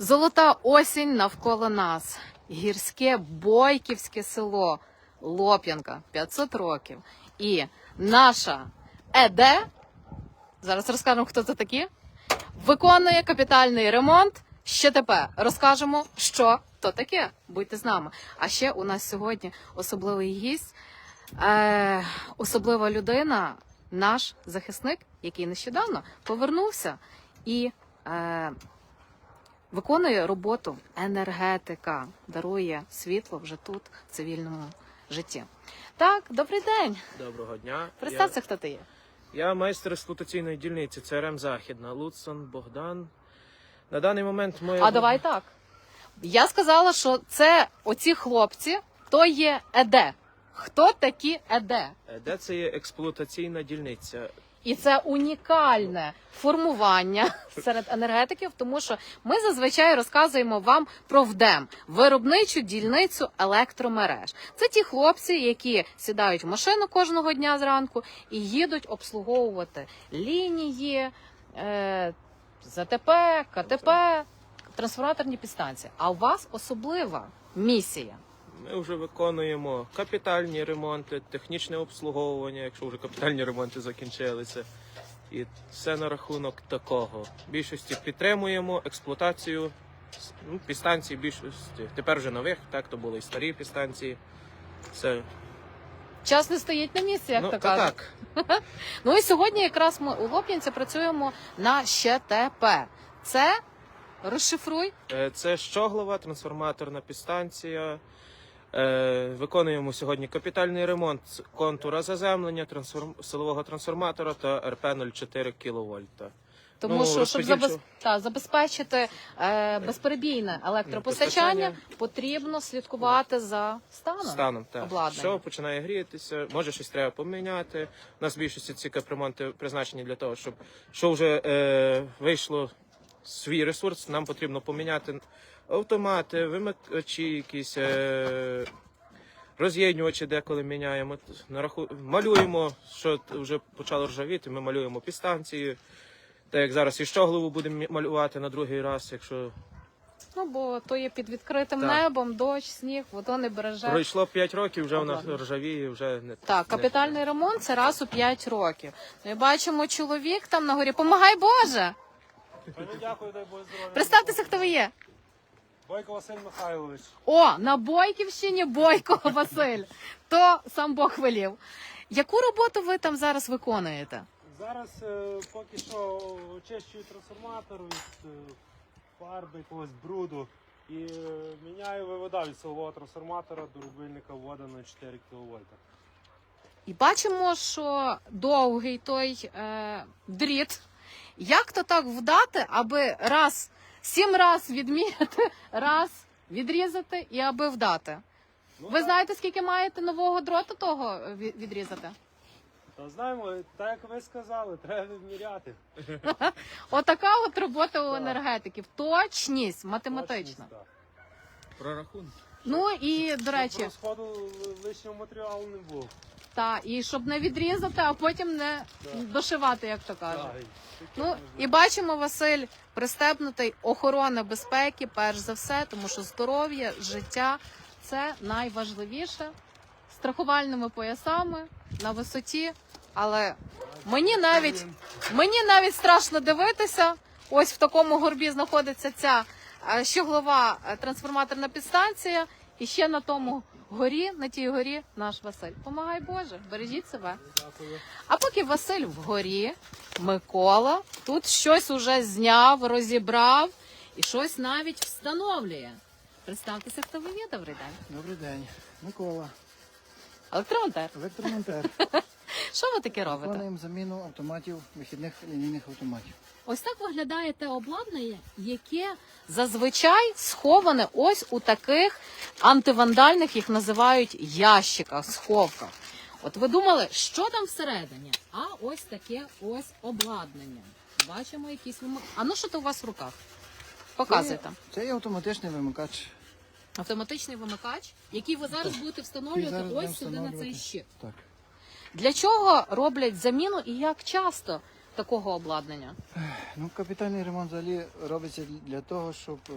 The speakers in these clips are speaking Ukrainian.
Золота осінь навколо нас. Гірське бойківське село Лоп'янка, 500 років. І наша ЕД, зараз розкажемо, хто це такі, виконує капітальний ремонт. Ще тепер розкажемо, що то таке. Будьте з нами. А ще у нас сьогодні особливий гість, е, особлива людина, наш захисник, який нещодавно повернувся і е, виконує роботу енергетика, дарує світло вже тут, в цивільному житті. Так, добрий день. Доброго дня. Представся, хто ти є. Я, я майстер експлуатаційної дільниці ЦРМ Західна, Луцан Богдан. На даний момент моя А давай так. Я сказала, що це оці хлопці, то є ЕД. Хто такі ЕД? Е, де це є експлуатаційна дільниця? І це унікальне формування серед енергетиків, тому що ми зазвичай розказуємо вам про ВДЕМ виробничу дільницю електромереж. Це ті хлопці, які сідають в машину кожного дня зранку і їдуть обслуговувати лінії, е, ЗТП, КТП, трансформаторні підстанції. А у вас особлива місія. Ми вже виконуємо капітальні ремонти, технічне обслуговування, якщо вже капітальні ремонти закінчилися. І все на рахунок такого. В більшості підтримуємо експлуатацію ну, підстанцій більшості. Тепер вже нових, так то були і старі підстанції. Це Час не стоїть на місці, як ну, то кажуть. так. Ну і сьогодні якраз ми у Лоп'янці працюємо на ЩТП. Це розшифруй. Е, Це Щоглова, трансформаторна підстанція. Е, Виконуємо сьогодні капітальний ремонт контура заземлення трансформ... силового трансформатора та РП 04 кВт. Тому Ну, що щоб забез... та, забезпечити е, безперебійне електропостачання, Постачання. потрібно слідкувати за станом. Станом так. обладнання. Що починає грітися, може щось треба поміняти. У нас в більшості ці капремонти призначені для того, щоб що вже е, вийшло свій ресурс, нам потрібно поміняти автомати, вимикачі, якісь е, роз'єднювачі деколи міняємо. На раху... Малюємо, що вже почало ржавіти, ми малюємо підстанції. Так як зараз і щоглову будемо малювати на другий раз, якщо Ну бо то є під відкритим Так. небом, дощ, сніг, воно не береже. пройшло 5 років, вже вона ржавіє, вже не Так, не- капітальний ремонт це раз у 5 років. Ми бачимо чоловік там на горі. Помагай Боже! Дякую, дай Боже. Представтеся, хто ви є. Бойко Василь Михайлович. О, на Бойківщині Бойко Василь. То сам Бог велів. Яку роботу ви там зараз виконуєте? Зараз е, поки що очищую трансформатор від е, фарби, якогось бруду. І е, міняю вивода від силового трансформатора до рубильника вода на 4 кВт. І бачимо, що довгий той е, дріт. Як то так вдати, аби раз сім раз відміряти, раз відрізати і аби вдати? Ну, Ви так, знаєте, скільки маєте нового дроту того е, ві- відрізати? Та знаємо, так як ви сказали, треба відміряти. Отака от робота у Так. енергетиків. Точність математична. Точність, так. Ну і до Щоб речі, розходу лишнього матеріалу не було. Та і щоб не відрізати, а потім не дошивати, як то кажуть. Ну і бачимо, Василь пристебнутий охорона безпеки, перш за все, тому що здоров'я, життя це найважливіше. Страхувальними поясами на висоті. Але мені навіть мені навіть страшно дивитися. Ось в такому горбі знаходиться ця е, щоглова е, трансформаторна підстанція, і ще на тому горі, на тій горі, наш Василь. Помагай Боже, бережіть себе. А поки Василь вгорі, Микола тут щось уже зняв, розібрав і щось навіть встановлює. Представтеся, хто ви є, добрий день. Добрий день, Микола, Електромонтер. електромонтер. Що ви таке робите? Виконуємо заміну автоматів, вихідних лінійних автоматів. Ось так виглядає те обладнання, яке зазвичай сховане ось у таких антивандальних, їх називають ящиках, сховках. От ви думали, що там всередині? А ось таке ось обладнання. Бачимо якісь вимог. А ну що то у вас в руках? Показуйте. Це є автоматичний вимикач. Автоматичний вимикач, який ви зараз будете встановлювати зараз ось сюди на цей встановлювати. щит. Так. Для чого роблять заміну і як часто такого обладнання? Ну, капітальний ремонт взагалі робиться для того, щоб, е,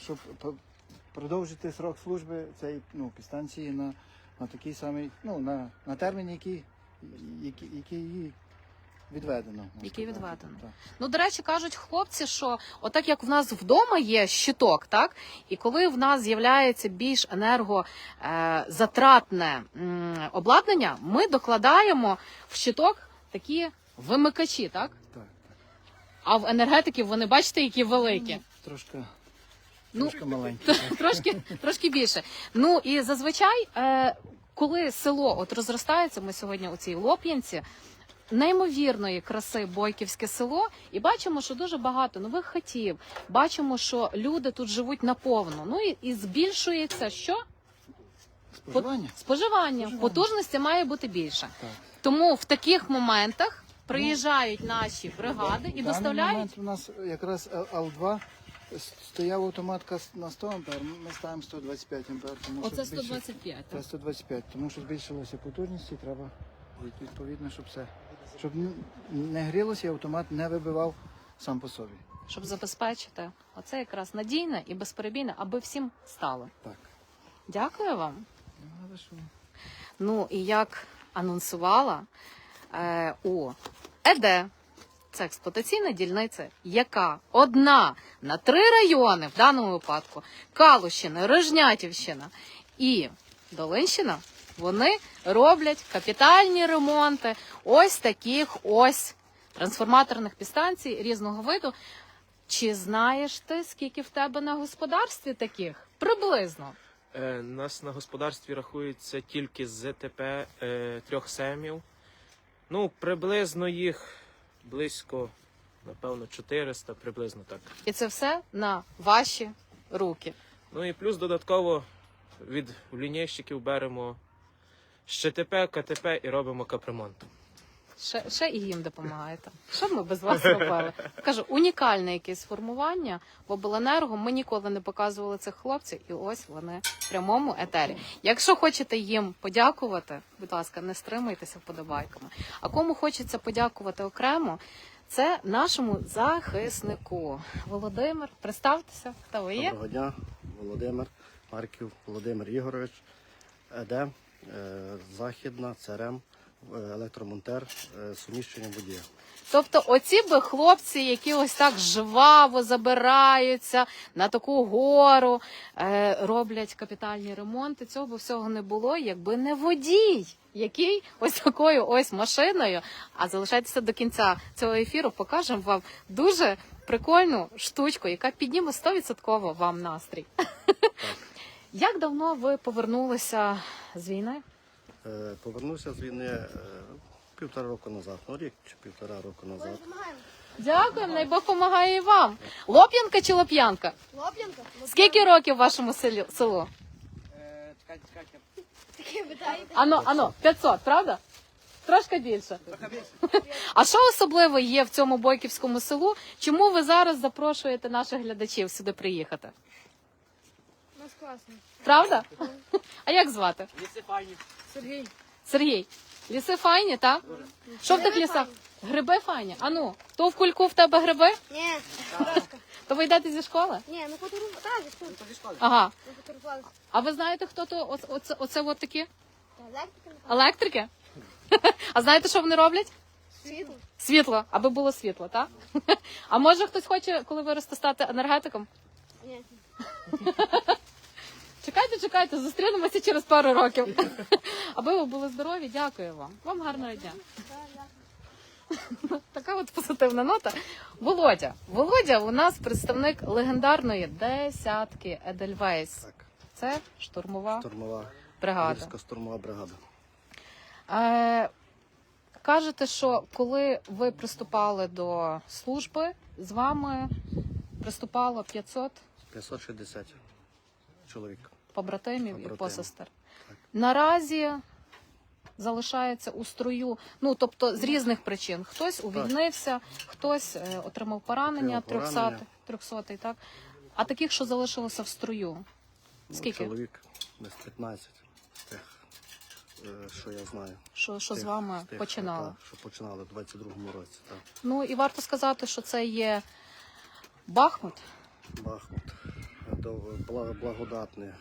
щоб продовжити срок служби цієї ну, підстанції на, на такий самий, ну, на, на термін, який, який, який її відведено. Який відведено. Так. Ну, до речі, кажуть хлопці, що отак як в нас вдома є щиток, так і коли в нас з'являється більш енергозатратне обладнання, ми докладаємо в щиток такі вимикачі, так? Так, так. А в енергетиків вони бачите, які великі. Трошки, Ну, трошки маленький. так. трошки, трошки більше. Ну і зазвичай, е, коли село от розростається, ми сьогодні у цій Лоп'янці. Неймовірної краси бойківське село, і бачимо, що дуже багато нових хатів. Бачимо, що люди тут живуть наповну. Ну і, і збільшується що Споживання. споживання. Споживання. Потужності має бути більше. Так. Тому в таких моментах приїжджають наші бригади і В даний доставляють. момент у нас якраз Л2 стояв автоматка на 100 ампер, ми ставимо 125 ампер. Тому Оце що збільшив- 125. Це так? 125, тому що збільшилася потужність і треба від- відповідно, щоб все. Щоб н- не грілося і автомат не вибивав сам по собі. щоб забезпечити оце якраз надійне і безперебійне, аби всім стало. Так. Дякую вам. Ну, але що? Ну і як анонсувала е, у ЕД, це експлуатаційна дільниця, яка одна на три райони в даному випадку Калущина, Рожнятівщина і Долинщина, вони роблять капітальні ремонти ось таких ось трансформаторних підстанцій різного виду. Чи знаєш ти, скільки в тебе на господарстві таких? Приблизно. Е, нас на господарстві рахується тільки з ЗТП е, трьох семів. Ну, приблизно їх близько, напевно, 400, приблизно так. І це все на ваші руки. Ну і плюс додатково від лінійщиків беремо ЩТП, КТП і робимо капремонт. Ще, ще і їм допомагаєте. Що б ми без вас робили? Кажу, унікальне якесь формування в обленерго. Ми ніколи не показували цих хлопців, і ось вони в прямому етері. Якщо хочете їм подякувати, будь ласка, не стримуйтеся вподобайками. А кому хочеться подякувати окремо, це нашому захиснику. Володимир, представтеся, хто ви є? Доброго дня, Володимир Марків, Володимир Ігорович, ЕД, е, Західна, ЦРМ, електромонтер, суміщення водія. Тобто, оці би хлопці, які ось так жваво забираються на таку гору, е, роблять капітальні ремонти. Цього б всього не було, якби не водій, який ось такою ось машиною. А залишайтеся до кінця цього ефіру, покажемо вам дуже прикольну штучку, яка підніме 100% вам настрій. Як давно ви повернулися з війни? Е, Повернувся з війни е, півтора року назад, ну рік чи півтора року назад. Дякуємо, най Бог помагає і вам. Лоп'янка чи лоп'янка? Лоп'янка? Скільки років вашому селі, селу? Таке питаєте? Ано, ано, 500, правда? Трошки більше. А що особливо є в цьому бойківському селу? Чому ви зараз запрошуєте наших глядачів сюди приїхати? Нас класно. Правда? А як звати? Сергій. Сергій. Ліси файні, так? Що в тих лісах? Гриби файні. Ану, то в кульку в тебе гриби? Ні, То ви йдете зі школи? Ні, ну фотограф... Так, тут. Ага. Ну, фотографувалися. А ви знаєте, хто то оце, оце, оце от такі? Електрика, Електрики? А знаєте, що вони роблять? світло. Світло, аби було світло, так? А може хтось хоче, коли виросте, стати енергетиком? Ні. Чекайте, чекайте, зустрінемося через пару років. Аби ви були здорові, дякую вам. Вам гарного дня. Така от позитивна нота. Володя. Володя у нас представник легендарної десятки Едельвейс. Так, Це штурмова штурмова, бригада. гірська штурмова бригада. Е, кажете, що коли ви приступали до служби, з вами приступало 500 560 чоловік. Побратимів і посестер. Так. Наразі залишається у строю, ну тобто з різних причин. Хтось увільнився, хтось е, отримав поранення, Отримав 300, поранення. 300 так. А таких, що залишилося в строю, Ну, Скільки? Чоловік десь 15 з тих е, що я знаю. Що, що з Тих- вами тих, починали? так, що починали в 22-му році. Так. Ну і варто сказати, що це є Бахмут. Бахмут, до- Бла- Благодатне,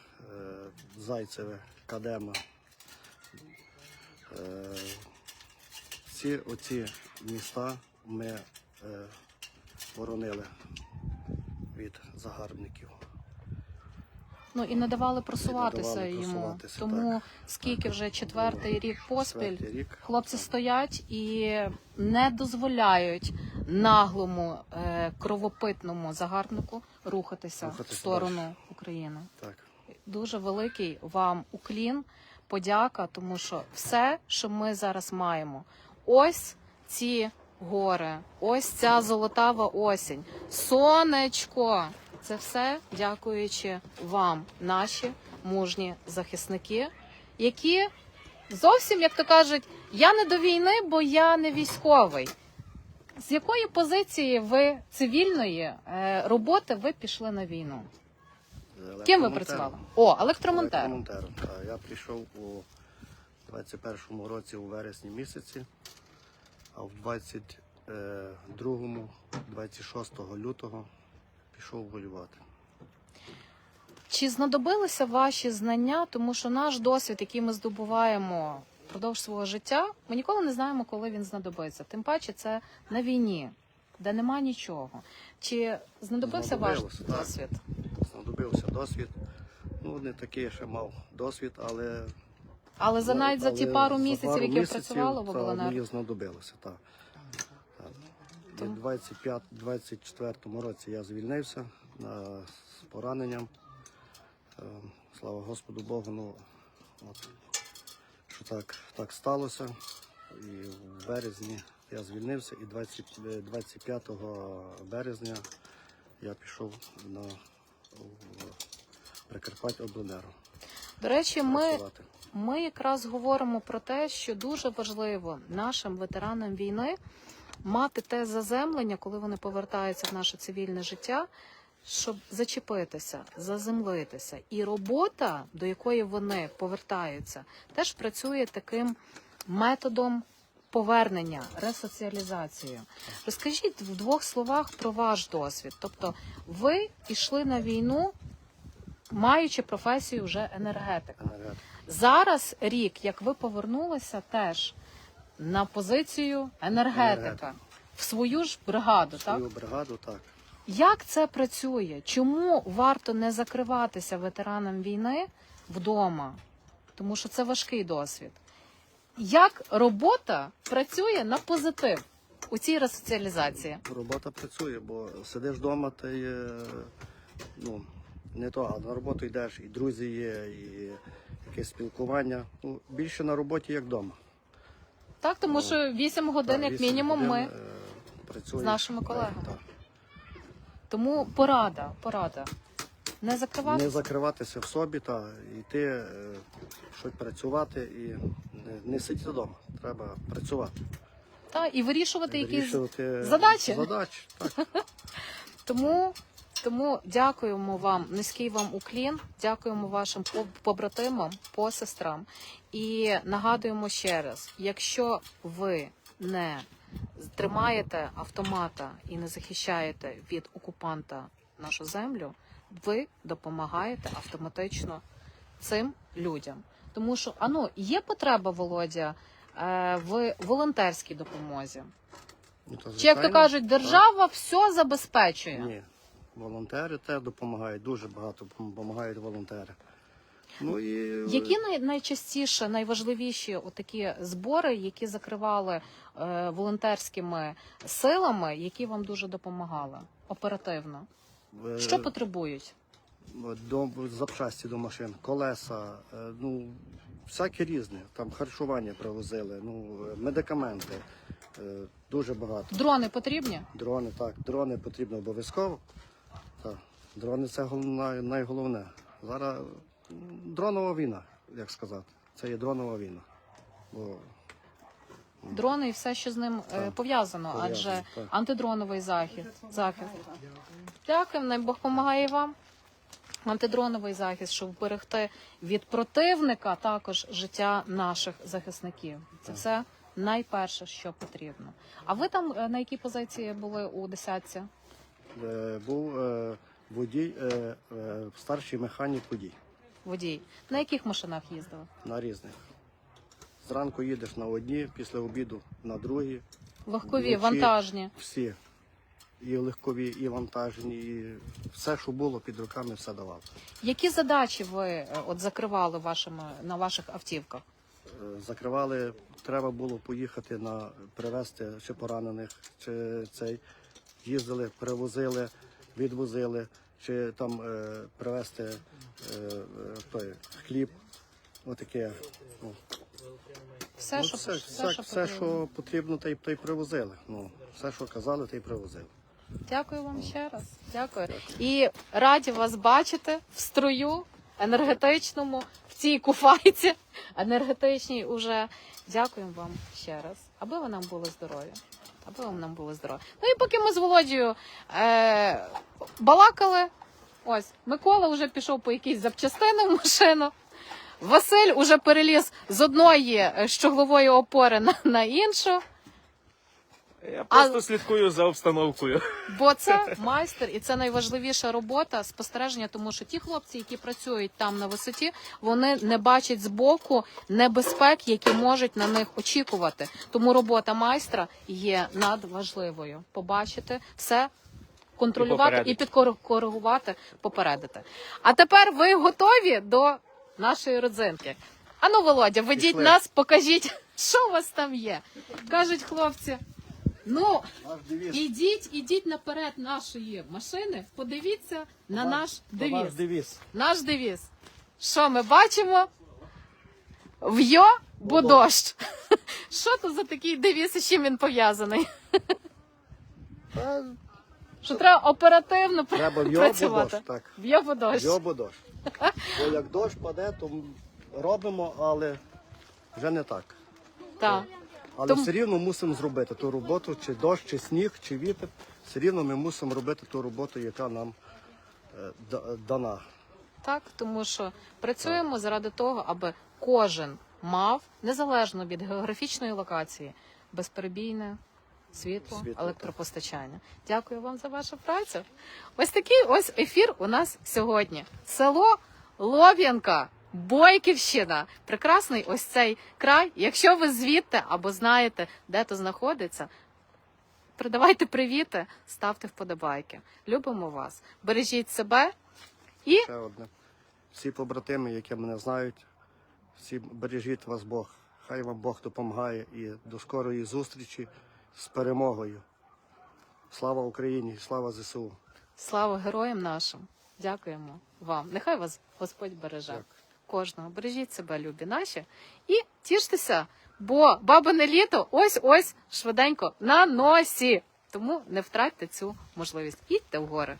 Зайцеве, Кадема. Е, Ці оці міста ми е, боронили від загарбників. Ну і не давали просуватися давали йому. просуватися, Тому так. скільки вже четвертий рік поспіль Четвертий рік. хлопці стоять і не дозволяють наглому е, кровопитному загарбнику рухатися в сторону далі. України. Так. Дуже великий вам уклін, подяка, тому що все, що ми зараз маємо, ось ці гори, ось ця золотава осінь, сонечко. Це все дякуючи вам, наші мужні захисники, які зовсім, як то кажуть, я не до війни, бо я не військовий. З якої позиції ви цивільної е, роботи ви пішли на війну? Ким ви працювали? О, електромонтер. Електромонтером, так. Я прийшов у 21-му році у вересні місяці, а в 22-му, 26 лютого пішов воювати. Чи знадобилися ваші знання, тому що наш досвід, який ми здобуваємо впродовж свого життя, ми ніколи не знаємо, коли він знадобиться. Тим паче, це на війні, де нема нічого. Чи знадобився ваш так. досвід? Знадобився досвід. Ну, не такий я ще мав досвід, але. Але за навіть за ті пару місяців, які ви місяців, працювали в та, Мені знадобилося, так. так. І Тому- в 25 24-му році я звільнився на, з пораненням. Е, Слава Господу Богу, ну, от, що так, так сталося. І в березні я звільнився, і 20, е, 25 березня я пішов на в Прикарпаття Обленерго до речі, ми. Ми якраз говоримо про те, що дуже важливо нашим ветеранам війни мати те заземлення, коли вони повертаються в наше цивільне життя, щоб зачепитися, заземлитися. І робота, до якої вони повертаються, теж працює таким методом повернення, ресоціалізацією. Розкажіть в двох словах про ваш досвід. Тобто, ви йшли на війну, маючи професію вже енергетика. Зараз рік, як ви повернулися теж на позицію енергетика в свою ж бригаду, так? Свою бригаду, так. Як це працює? Чому варто не закриватися ветеранам війни вдома? Тому що це важкий досвід. Як робота працює на позитив у цій ресоціалізації? Робота працює, бо сидиш вдома, й, е, ну, не то, а на роботу йдеш, і друзі є, і якесь спілкування. Ну, більше на роботі, як вдома. Так, тому що 8 годин, Так, як мінімум, годин, ми е, працюєш. з нашими Так, колегами. так. тому порада, порада. Не Не закриватися. закриватися в собі та йти, е, щось працювати і не, не сидіти вдома. Треба працювати. Та, і вирішувати якісь задачі. задачі. Так. Тому, тому дякуємо вам, низький вам уклін, дякуємо вашим по- побратимам, посестрам. І нагадуємо ще раз: якщо ви не тримаєте автомата і не захищаєте від окупанта нашу землю, ви допомагаєте автоматично цим людям. Тому що ану, є потреба, Володя, е, в волонтерській допомозі. Ну, то, Чи як то кажуть, держава все забезпечує. Ні. Волонтери теж допомагають, дуже багато допомагають волонтери. Ну і Які най- найчастіше, найважливіші такі збори, які закривали е, волонтерськими силами, які вам дуже допомагали оперативно? Е, Що потребують? до запчасті до машин, колеса, е, ну всяке різне. Там харчування привозили, ну е, медикаменти. е, Дуже багато. Дрони потрібні? Дрони, так, дрони потрібно обов'язково. Так. Дрони це головне, найголовне. Зараз дронова війна, як сказати. Це є дронова війна. Бо Дрони і все, що з ним е, Так. пов'язано, адже так. антидроновий захід. захист. Дякую, най Бог допомагає вам. антидроновий захист, щоб вберегти від противника також життя наших захисників. Це Так. все найперше, що потрібно. А ви там е, на якій позиції були у десятці? Е, Був е, водій, е, е, старший механік водій Водій. На яких машинах їздили? на різних. Зранку їдеш на одні, після обіду на другі. Легкові, Вночі вантажні. Всі. І легкові, і вантажні, і все, що було під руками, все давав. Які задачі ви е, от закривали вашими на ваших автівках? Е, Закривали, треба було поїхати на привезти чи поранених, чи цей їздили, привозили, відвозили, чи там е, привезти е, е, той хліб. Отаке. Ну, Все, ну, що все, все, що все, потрібно. що потрібно, те й те й привозили. Ну, все, що казали, те й привозили. Дякую вам ще раз. Дякую. І раді вас бачити в строю енергетичному, в цій куфайці енергетичній уже. Дякуємо вам ще раз. Аби ви нам були здорові. Аби вам нам були здорові. Ну і поки ми з Володією е, балакали, ось Микола вже пішов по якійсь запчастини в машину. Василь уже переліз з одної е, щоглової опори на, на іншу. Я А- просто слідкую за обстановкою. Бо це майстер, і це найважливіша робота спостереження, тому що ті хлопці, які працюють там на висоті, вони не бачать збоку небезпек, які можуть на них очікувати. Тому робота майстра є надважливою. Побачити все. Контролювати і попередити. підкоригувати, попередити. А тепер ви готові до нашої родзинки. Ану, Володя, ведіть Пішли. нас, покажіть, що у вас там є. Кажуть хлопці. Ну, Ідіть, ідіть наперед нашої машини, подивіться на наш Наш девіз. девіз. Наш девіз. Що ми бачимо? В'йо бо дощ. Що то за такий девіз і з чим він пов'язаний? Що треба оперативно Треба працювати. В'йо бо дощ. Бо як дощ паде, то робимо, але вже не так. Так. Але Тому- все рівно мусимо зробити ту роботу, чи дощ, чи сніг, чи вітер. Все рівно ми мусимо робити ту роботу, яка нам е, да- дана. Так, тому що працюємо заради того, аби кожен мав, незалежно від географічної локації, безперебійне світло, Світло, електропостачання. Дякую вам за вашу працю. Ось такий ось ефір у нас сьогодні. Село Лоб'янка. Бойківщина, прекрасний ось цей край. Якщо ви звідти або знаєте, де то знаходиться, передавайте привіти, ставте вподобайки. Любимо вас, бережіть себе і Ще одне. Всі побратими, які мене знають, всі бережіть вас Бог. Хай вам Бог допомагає і до скорої зустрічі з перемогою. Слава Україні, слава ЗСУ. Слава героям нашим. Дякуємо вам. Нехай вас Господь береже. Дякую. Кожного. Бережіть себе, любі наші. І тіштеся, бо бабине літо ось ось швиденько на носі. Тому не втратьте цю можливість. Ідьте в гори.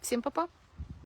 Всім па-па.